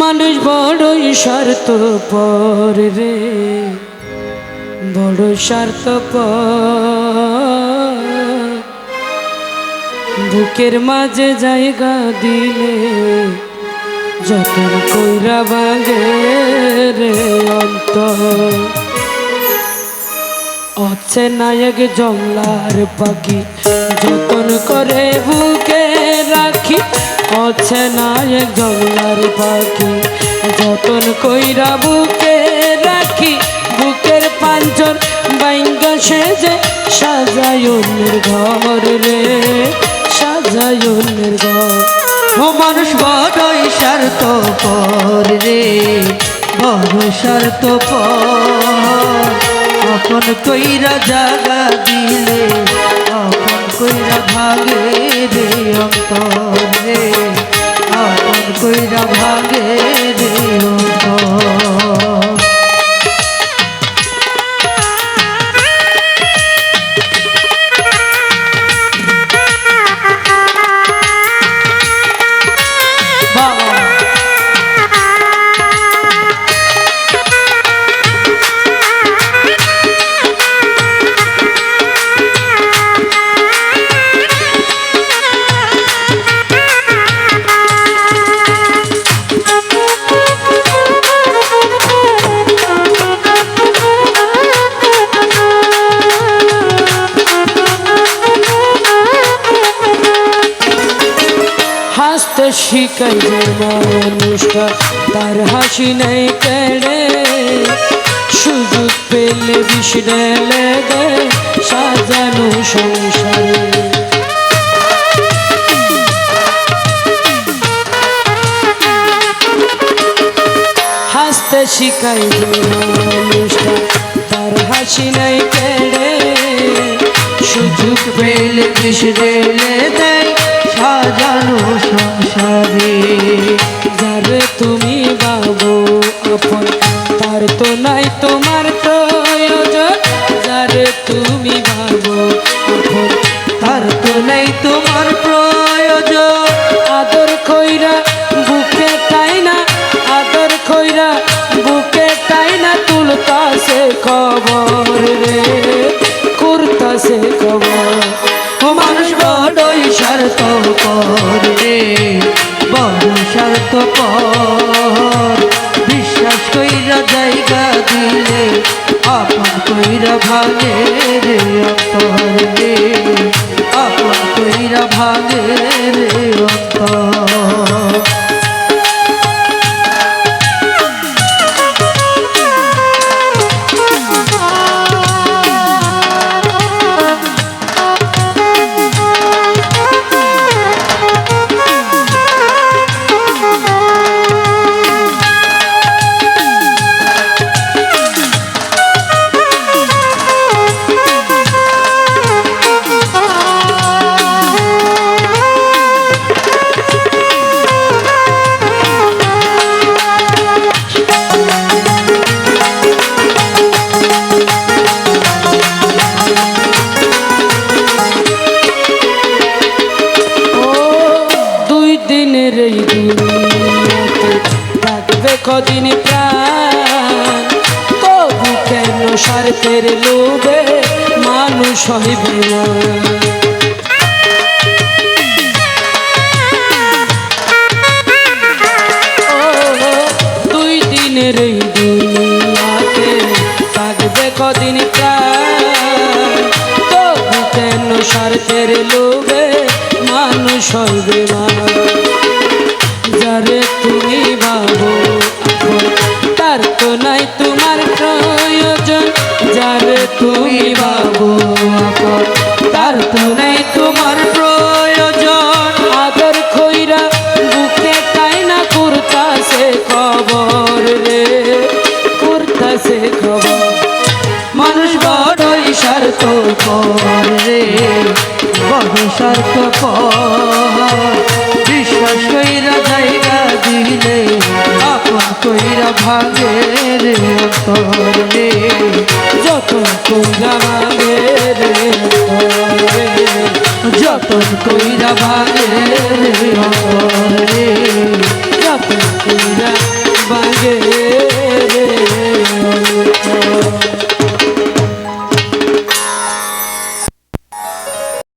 মানুষ বড়ই স্বার্থ পর রে, বড় স্বার্থ বুকের মাঝে জায়গা দিলে যতন কইরা বাগে রে অন্তর। অচ্ছে নায়ক জংলার পাখি, যতন করে বুকে রাখি। অচ্ছে নায়ক জংলার পাখি, যতন কইরা বুকে রাখি। বুকের পাঞ্চর বাইঙ্গা সেজে সাজায়নের ঘর রে সাজায়নের ঘর। ও মানুষ বড়ই স্বার্থ পর রে, বড় স্বার্থ পর আপন কইরা জাগা দিলে আপন কইরা ভাগে রে অন্তরে। আপন কইরা ভাগে হাসতে শিখাই যে মানুষটা তার হাসি নেই কেড়ে সুযোগ পেলে বিষ ঢেলে দেয় সাজানো সংসারে হাসতে শিখাই যে মানুষটা তার হাসি নাই কেড়ে সুযোগ পেলে বিষ ঢেলে দেয় স্বার্থ রে বড় স্বার্থ বিশ্বাস কইরা জায়গা দিলে আপন কইরা ভাগে রে অন্তর। রে আপন কইরা ভাগে রে অন্তর। এই দুনিয়াতে থাকবে কদিন প্রাণ। তবু কেন স্বার্থের লোভে মানুষ হইবে না? দুই দিনের এই দুনিয়াতে থাকবে কদিন প্রাণ। তবু কেন স্বার্থের লোভে মানুষ হইবে না? রে বড় স্বার্থ পর বিশ্বাস কইরা জায়গা দিলে, আপন কইরা ভাগে রে রে যত কইরা মাগে রে যতন কইরা ভাঙে রে যতন